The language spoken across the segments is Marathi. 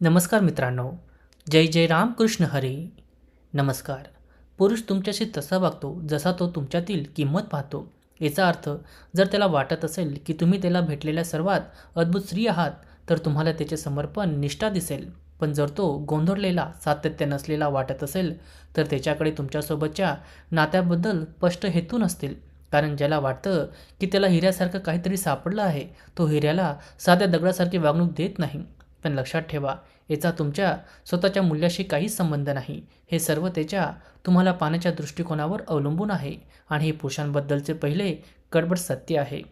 नमस्कार मित्रांनो. जय जय राम कृष्ण हरी. नमस्कार. पुरुष तुमच्याशी तसा वागतो जसा तो तुमच्यातील किंमत पाहतो. याचा अर्थ जर त्याला वाटत असेल की तुम्ही त्याला भेटलेल्या सर्वात अद्भुत स्त्री आहात तर तुम्हाला त्याचे समर्पण निष्ठा दिसेल. पण जर तो गोंधळलेला सातत्य नसलेला वाटत असेल तर त्याच्याकडे तुमच्यासोबतच्या नात्याबद्दल स्पष्ट हेतू नसतील. कारण ज्याला वाटतं की त्याला हिऱ्यासारखं काहीतरी सापडलं आहे तो हिऱ्याला साध्या दगडासारखी वागणूक देत नाही. पण लक्षात ठेवा याचा तुमच्या स्वतःच्या मूल्याशी काहीच संबंध नाही. हे सर्व त्याच्या तुम्हाला पाण्याच्या दृष्टिकोनावर अवलंबून आहे आणि हे पुरुषांबद्दलचे पहिले कडबड सत्य आहे.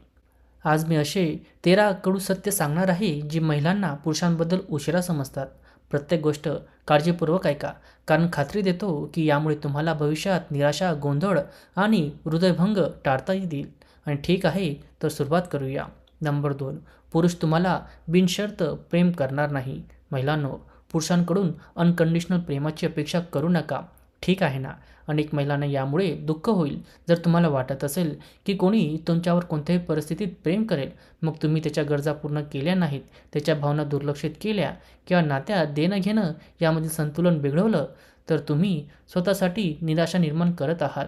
आज मी असे तेरा कडू सत्य सांगणार आहे जी महिलांना पुरुषांबद्दल उशिरा समजतात. प्रत्येक गोष्ट काळजीपूर्वक ऐका कारण खात्री देतो की यामुळे तुम्हाला भविष्यात निराशा गोंधळ आणि हृदयभंग टाळता येतील. आणि ठीक आहे तर सुरुवात करूया. नंबर दोन. पुरुष तुम्हाला बिनशर्त प्रेम करणार नाही. महिलांनो पुरुषांकडून अनकंडिशनल प्रेमाची अपेक्षा करू नका. ठीक आहे ना? अनेक महिलांना यामुळे दुःख होईल. जर तुम्हाला वाटत असेल की कोणी तुमच्यावर कोणत्याही परिस्थितीत प्रेम करेल मग तुम्ही त्याच्या गरजा पूर्ण केल्या नाहीत. त्याच्या भावना दुर्लक्षित केल्या किंवा नात्या देणं घेणं यामधील संतुलन बिघडवलं तर तुम्ही स्वतःसाठी निराशा निर्माण करत आहात.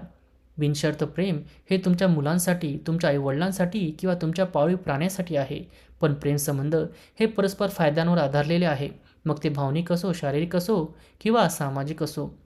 बिनशर्त प्रेम हे तुमच्या मुलांसाठी तुमच्या आईवडिलांसाठी किंवा तुमच्या पाळीव प्राण्यासाठी आहे. पण प्रेमसंबंध हे परस्पर फायद्यांवर आधारलेले आहे. मग ते भावनिक असो शारीरिक असो किंवा सामाजिक असो.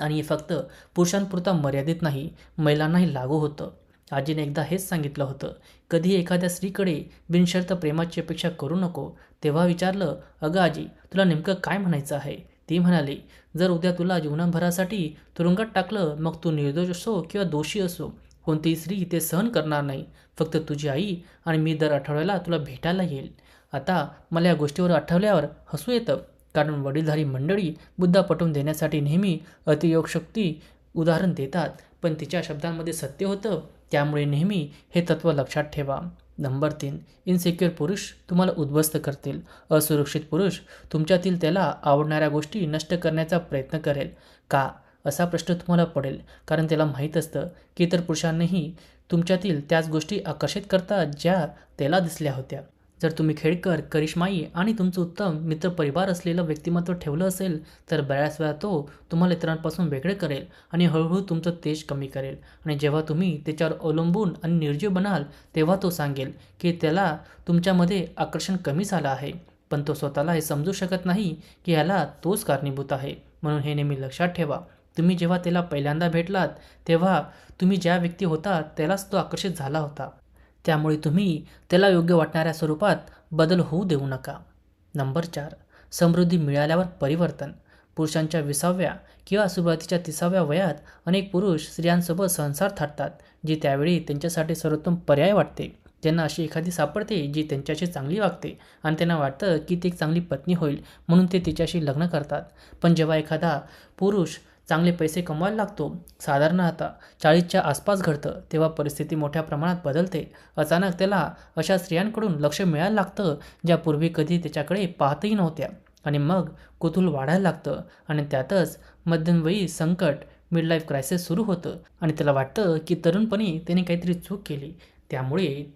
आणि हे फक्त पुरुषांपुरता मर्यादित नाही महिलांनाही लागू होतं. आजीने एकदा हेच सांगितलं होतं कधी एखाद्या स्त्रीकडे बिनशर्त प्रेमाची अपेक्षा करू नको. तेव्हा विचारलं अगं आजी तुला नेमकं काय म्हणायचं आहे? ती म्हणाली जर उद्या तुला जीवनभरासाठी तुरुंगात टाकलं मग तू निर्दोष असो किंवा दोषी असो. कोणतीही स्त्री ते सहन करणार नाही. फक्त तुझी आई आणि मी दर आठवड्याला तुला भेटायला येईल. आता मला या गोष्टीवर आठवल्यावर हसू येतं. कारण वडीलधारी मंडळी बुद्धा पटवून देण्यासाठी नेहमी अतियोगशक्ती उदाहरण देतात. पण तिच्या शब्दांमध्ये सत्य होतं त्यामुळे नेहमी हे तत्त्व लक्षात ठेवा. नंबर तीन इनसिक्युअर पुरुष तुम्हाला उद्ध्वस्त करतील. असुरक्षित पुरुष तुमच्यातील त्याला आवडणाऱ्या गोष्टी नष्ट करण्याचा प्रयत्न करेल. का? असा प्रश्न तुम्हाला पडेल. कारण त्याला माहीत असतं की इतर पुरुषांनीही तुमच्यातील त्याच गोष्टी आकर्षित करतात ज्या त्याला दिसल्या होत्या. जर तुम्ही खेळकर करिश्माई आणि तुमचं उत्तम मित्रपरिवार असलेलं व्यक्तिमत्व ठेवलं असेल तर बऱ्याच वेळा तो तुम्हाला इतरांपासून वेगळे करेल आणि हळूहळू तुमचं तेज कमी करेल. आणि जेव्हा तुम्ही त्याच्यावर अवलंबून आणि निर्जीव बनाल तेव्हा तो सांगेल की त्याला तुमच्यामध्ये आकर्षण कमी झालं आहे. पण तो स्वतःला हे समजू शकत नाही की ह्याला तोच कारणीभूत आहे. म्हणून हे नेहमी लक्षात ठेवा. तुम्ही जेव्हा त्याला पहिल्यांदा भेटलात तेव्हा तुम्ही ज्या व्यक्ती होता त्यालाच तो आकर्षित झाला होता. त्यामुळे तुम्ही त्याला योग्य वाटणाऱ्या स्वरूपात बदल होऊ देऊ नका. नंबर चार समृद्धी मिळाल्यावर परिवर्तन. पुरुषांच्या विसाव्या किंवा सुरुवातीच्या तिसाव्या वयात अनेक पुरुष स्त्रियांसोबत संसार थाटतात जी त्यावेळी त्यांच्यासाठी सर्वोत्तम पर्याय वाटते. त्यांना अशी एखादी सापडते जी त्यांच्याशी चांगली वागते आणि त्यांना वाटतं की ती एक चांगली पत्नी होईल म्हणून ते तिच्याशी लग्न करतात. पण जेव्हा एखादा पुरुष चांगले पैसे कमवायला लागतो. साधारणतः चाळीसच्या आसपास घडतं तेव्हा परिस्थिती मोठ्या प्रमाणात बदलते. अचानक त्याला अशा स्त्रियांकडून लक्ष मिळायला लागतं ज्या पूर्वी कधी त्याच्याकडे पाहतही नव्हत्या. आणि मग कुतूल वाढायला लागतं आणि त्यातच मध्यमवयी संकट मिडलाईफ क्रायसिस सुरू होतं. आणि त्याला वाटतं की तरुणपणी त्याने काहीतरी चूक केली. त्यामुळे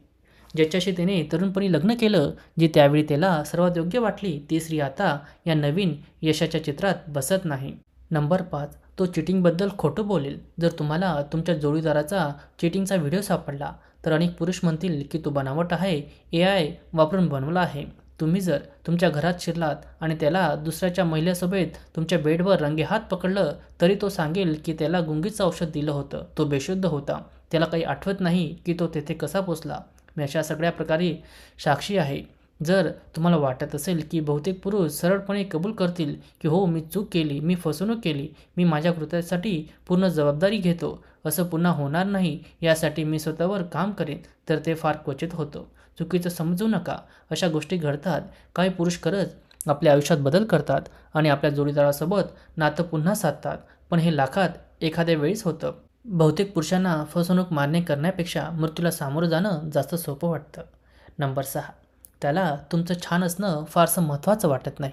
ज्याच्याशी त्याने तरुणपणी लग्न केलं जी त्यावेळी त्याला सर्वात योग्य वाटली ती स्त्री आता या नवीन यशाच्या चित्रात बसत नाही. नंबर पाच तो चिटिंगबद्दल खोटं बोलेल. जर तुम्हाला तुमच्या जोडीदाराचा चिटिंगचा व्हिडिओ सापडला तर अनेक पुरुष म्हणतील की तो बनावट आहे ए आय वापरून बनवला आहे. तुम्ही जर तुमच्या घरात शिरलात आणि त्याला दुसऱ्याच्या महिलेसोबत तुमच्या बेडवर रंगे हात पकडलं तरी तो सांगेल की त्याला गुंगीचं औषध दिलं होतं. तो बेशुद्ध होता. त्याला काही आठवत नाही की तो तेथे कसा पोचला. मी अशा सगळ्या प्रकारे साक्षी आहे. जर तुम्हाला वाटत असेल की बहुतेक पुरुष सरळपणे कबूल करतील की हो मी चूक केली मी फसवणूक केली मी माझ्या कृत्यासाठी पूर्ण जबाबदारी घेतो असं पुन्हा होणार नाही यासाठी मी स्वतःवर काम करेन तर ते फार क्वचित होतं. चुकीचं समजू नका. अशा गोष्टी घडतात. काही पुरुष खरंच आपल्या आयुष्यात बदल करतात आणि आपल्या जोडीदारासोबत नातं पुन्हा साधतात पण हे लाखात एखाद्या वेळीच होतं. बहुतेक पुरुषांना फसवणूक मान्य करण्यापेक्षा मृत्यूला सामोरं जाणं जास्त सोपं वाटतं. नंबर सहा. त्याला तुमचं छान असणं फारसं महत्त्वाचं वाटत नाही.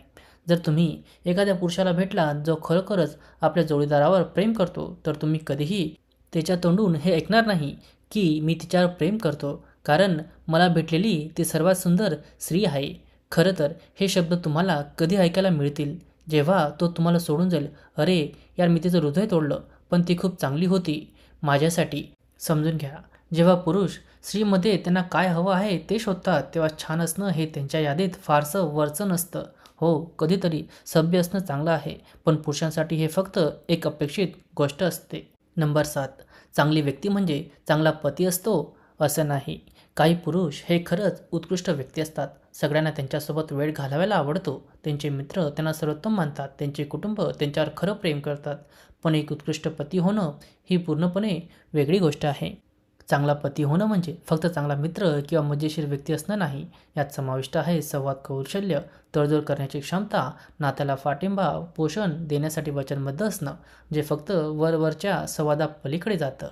जर तुम्ही एखाद्या पुरुषाला भेटला जो खरोखरच आपल्या जोडीदारावर प्रेम करतो तर तुम्ही कधीही त्याच्या तोंडून हे ऐकणार नाही की मी तिच्यावर प्रेम करतो कारण मला भेटलेली ती सर्वात सुंदर स्त्री आहे. खरं तर हे शब्द तुम्हाला कधी ऐकायला मिळतील? जेव्हा तो तुम्हाला सोडून जाईल अरे यार मी तिचं हृदय तोडलं पण ती खूप चांगली होती. माझ्यासाठी समजून घ्या. जेव्हा पुरुष स्त्रीमध्ये त्यांना काय हवं आहे ते शोधतात तेव्हा छान असणं हे त्यांच्या यादीत फारसं वरचं नसतं. हो कधीतरी सभ्य असणं चांगलं आहे पण पुरुषांसाठी हे फक्त एक अपेक्षित गोष्ट असते. नंबर सात चांगली व्यक्ती म्हणजे चांगला पती असतो असं नाही. काही पुरुष हे खरंच उत्कृष्ट व्यक्ती असतात. सगळ्यांना त्यांच्यासोबत वेळ घालवायला आवडतो. त्यांचे मित्र त्यांना सर्वोत्तम मानतात. त्यांचे कुटुंब त्यांच्यावर खरं प्रेम करतात. पण एक उत्कृष्ट पती होणं ही पूर्णपणे वेगळी गोष्ट आहे. चांगला पती होणं म्हणजे फक्त चांगला मित्र किंवा मजेशीर व्यक्ती असणं नाही. यात समाविष्ट आहे संवाद कौशल्य तडजोड करण्याची क्षमता नात्याला पाठिंबा पोषण देण्यासाठी वचनबद्ध असणं जे फक्त वरवरच्या संवादापलीकडे जातं.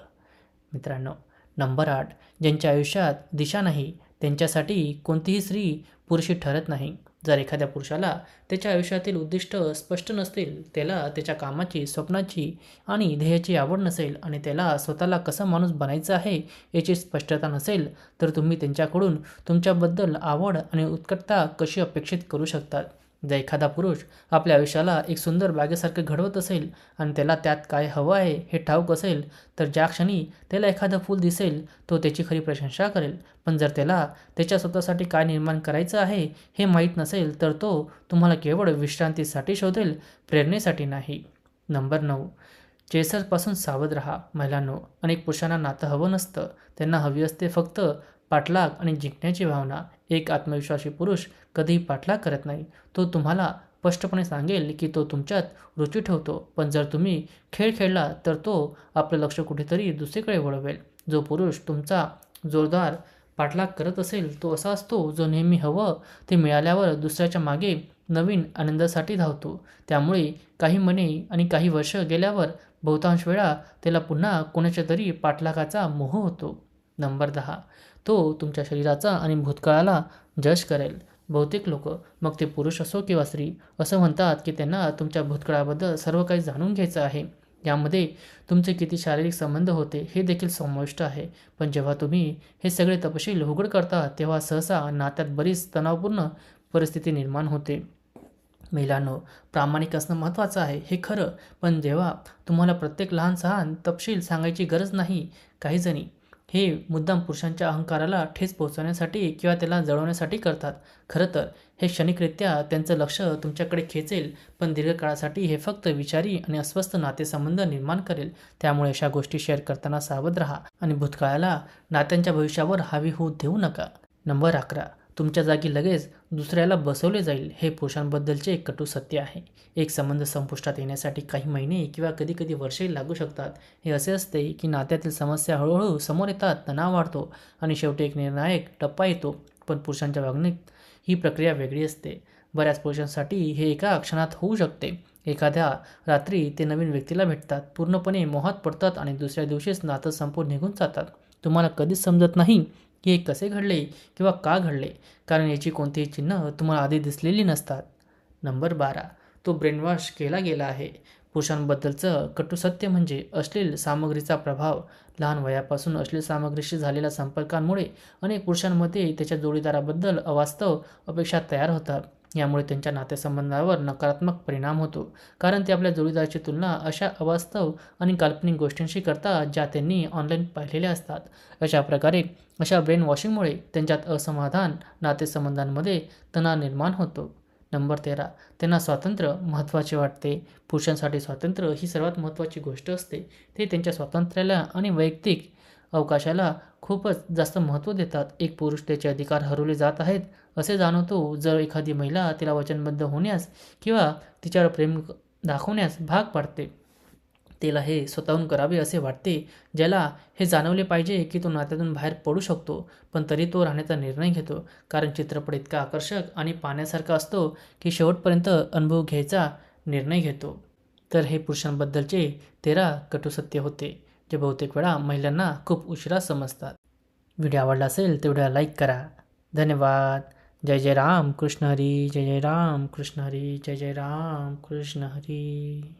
मित्रांनो नंबर आठ ज्यांच्या आयुष्यात दिशा नाही त्यांच्यासाठी कोणतीही स्त्री पुरुषी ठरत नाही. जर एखाद्या पुरुषाला त्याच्या आयुष्यातील उद्दिष्ट स्पष्ट नसतील त्याला त्याच्या कामाची स्वप्नाची आणि ध्येयाची आवड नसेल आणि त्याला स्वतःला कसा माणूस बनायचा आहे याची स्पष्टता नसेल तर तुम्ही त्यांच्याकडून तुमच्याबद्दल आवड आणि उत्कटता कशी अपेक्षित करू शकतात? जर एखादा पुरुष आपल्या आयुष्याला एक सुंदर बागेसारखं घडवत असेल आणि त्याला त्यात काय हवं आहे हे ठाऊक असेल तर ज्या क्षणी त्याला एखादं फूल दिसेल तो त्याची खरी प्रशंसा करेल. पण जर त्याला त्याच्या स्वतःसाठी काय निर्माण करायचं आहे हे माहीत नसेल तर तो तुम्हाला केवळ विश्रांतीसाठी शोधेल प्रेरणेसाठी नाही. नंबर नऊ. चेसरपासून सावध राहा. महिलांनो अनेक पुरुषांना नातं हवं नसतं. त्यांना हवी असते फक्त पाठलाग आणि जिंकण्याची भावना. एक आत्मविश्वासी पुरुष कधीही पाठलाग करत नाही. तो तुम्हाला स्पष्टपणे सांगेल की तो तुमच्यात रुची ठेवतो पण जर तुम्ही खेळ खेळला तर तो आपलं लक्ष कुठेतरी दुसरीकडे वळवेल. जो पुरुष तुमचा जोरदार पाठलाग करत असेल तो असा असतो जो नेहमी हवं ते मिळाल्यावर दुसऱ्याच्या मागे नवीन आनंदासाठी धावतो. त्यामुळे काही मने आणि काही वर्ष गेल्यावर बहुतांश वेळा त्याला पुन्हा कोणाच्या तरी पाठलागाचा मोह होतो. नंबर दहा. तो तुमच्या शरीराचा आणि भूतकाळाला जज करेल. बहुतेक लोक मग ते पुरुष असो किंवा स्त्री असं म्हणतात की त्यांना तुमच्या भूतकाळाबद्दल सर्व काही जाणून घ्यायचं आहे. यामध्ये तुमचे किती शारीरिक संबंध होते हे देखील समाविष्ट आहे. पण जेव्हा तुम्ही हे सगळे तपशील उघड करता तेव्हा सहसा नात्यात बरीच तणावपूर्ण परिस्थिती निर्माण होते. महिलांनो प्रामाणिक असणं महत्त्वाचं आहे हे खरं. पण जेव्हा तुम्हाला प्रत्येक लहान सहान तपशील सांगायची गरज नाही काहीजणी हे मुद्दाम पुरुषांच्या अहंकाराला ठेच पोहोचवण्यासाठी किंवा त्याला जळवण्यासाठी करतात. खरं तर हे क्षणिकरित्या त्यांचं लक्ष तुमच्याकडे खेचेल पण दीर्घकाळासाठी हे फक्त विचारी आणि अस्वस्थ नातेसंबंध निर्माण करेल. त्यामुळे अशा गोष्टी शेअर करताना सावध राहा आणि भूतकाळाला नात्यांच्या भविष्यावर हावी होऊ देऊ नका. नंबर अकरा. तुमच्या जागी लगेच दुसऱ्याला बसवले जाईल हे पुरुषांबद्दलचे एक कटू सत्य आहे. एक संबंध संपुष्टात येण्यासाठी काही महिने किंवा कधी कधी वर्षे लागू शकतात. हे असे असते की नात्यातील समस्या हळूहळू समोर येतात तणाव वाढतो आणि शेवटी एक निर्णायक टप्पा येतो. पण पुरुषांच्या वागणीत ही प्रक्रिया वेगळी असते. बऱ्याच पुरुषांसाठी हे एका क्षणात होऊ शकते. एखाद्या रात्री ते नवीन व्यक्तीला भेटतात. पूर्णपणे मोहात पडतात आणि दुसऱ्या दिवशीच नातं संपून निघून जातात. तुम्हाला कधीच समजत नाही की हे कसे घडले किंवा का घडले? कारण याची कोणतीही चिन्ह तुम्हाला आधी दिसलेली नसतात. नंबर बारा. तो ब्रेनवॉश केला गेला आहे. पुरुषांबद्दलचं कटू सत्य म्हणजे अश्लील सामग्रीचा प्रभाव. लहान वयापासून अश्लील सामग्रीशी झालेल्या संपर्कांमुळे अनेक पुरुषांमध्ये त्याच्या जोडीदाराबद्दल अवास्तव अपेक्षा तयार होतात. यामुळे त्यांच्या नातेसंबंधावर नकारात्मक परिणाम होतो. कारण ते आपल्या जोडीदाराची तुलना अशा अवास्तव आणि काल्पनिक गोष्टींशी करतात ज्या त्यांनी ऑनलाईन पाहिलेल्या असतात. अशा प्रकारे अशा ब्रेन वॉशिंगमुळे त्यांच्यात असमाधान नातेसंबंधांमध्ये तणाव निर्माण होतो. नंबर तेरा त्यांना स्वातंत्र्य महत्त्वाचे वाटते. पुरुषांसाठी स्वातंत्र्य ही सर्वात महत्त्वाची गोष्ट असते. ते त्यांच्या स्वातंत्र्याला आणि वैयक्तिक अवकाशाला खूपच जास्त महत्त्व देतात. एक पुरुष त्याचे अधिकार हरवले जात आहेत असे जाणवतो जर एखादी महिला तिला वचनबद्ध होण्यास किंवा तिच्यावर प्रेम दाखवण्यास भाग पाडते. तिला हे स्वतःहून करावे असे वाटते ज्याला हे जाणवले पाहिजे की तो नात्यातून बाहेर पडू शकतो पण तरी तो राहण्याचा निर्णय घेतो. कारण चित्रपट इतका आकर्षक आणि पाण्यासारखा असतो की शेवटपर्यंत अनुभव घ्यायचा निर्णय घेतो. तर हे पुरुषांबद्दलचे तेरा कटुसत्य होते. जे बहुतेक वेळा महिलांना खूप उशिरा समजतात. व्हिडिओ आवडला असेल तर व्हिडिओ लाईक करा. धन्यवाद. जय जय राम कृष्ण हरी जय जय राम कृष्ण हरी जय जय राम कृष्ण हरी.